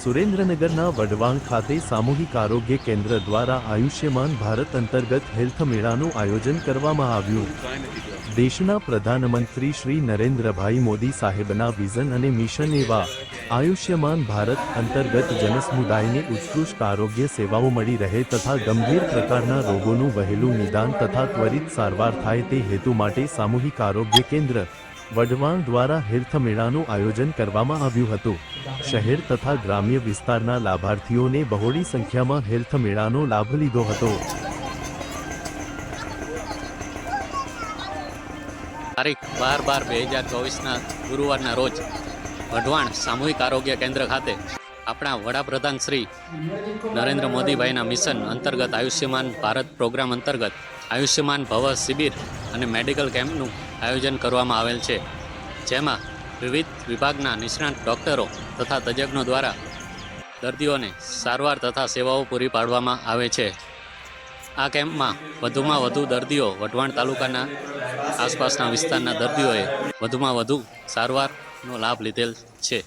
સુરેન્દ્રનગરના વડવાણ ખાતે સામૂહિક આરોગ્ય કેન્દ્ર દ્વારા આયુષ્યમાન ભારત અંતર્ગત હેલ્થ મેળાનું આયોજન કરવામાં આવ્યું. દેશના પ્રધાનમંત્રી શ્રી નરેન્દ્રભાઈ મોદી સાહેબના વિઝન અને મિશન એવા આયુષ્યમાન ભારત અંતર્ગત જનસમુદાયને ઉત્કૃષ્ટ આરોગ્ય સેવાઓ મળી રહે તથા ગંભીર પ્રકારના રોગોનું વહેલું નિદાન તથા ત્વરિત સારવાર થાય તે હેતુ માટે સામૂહિક આરોગ્ય કેન્દ્ર વઢવાણ દ્વારા હેલ્થ મેળાનું આયોજન કરવામાં આવ્યું હતું. શહેર તથા ગ્રામ્ય વિસ્તારના લાભાર્થીઓને બહોળી સંખ્યામાં હેલ્થ મેળાનો લાભ લીધો હતો. તારીખ બાર બાર બે હજાર ચોવીસના ગુરુવારના રોજ વઢવાણ સામૂહિક આરોગ્ય કેન્દ્ર ખાતે આપણા વડાપ્રધાન શ્રી નરેન્દ્ર મોદીભાઈના મિશન અંતર્ગત આયુષ્યમાન ભારત પ્રોગ્રામ અંતર્ગત આયુષ્યમાન ભવ શિબિર અને મેડિકલ કેમ્પનું આયોજન કરવામાં આવેલ છે, જેમાં વિવિધ વિભાગના નિષ્ણાત ડૉક્ટરો તથા તજજ્ઞો દ્વારા દર્દીઓને સારવાર તથા સેવાઓ પૂરી પાડવામાં આવે છે. આ કેમ્પમાં વધુમાં વધુ દર્દીઓ વઢવાણ તાલુકાના આસપાસના વિસ્તારના દર્દીઓએ વધુમાં વધુ સારવારનો લાભ લીધેલ છે.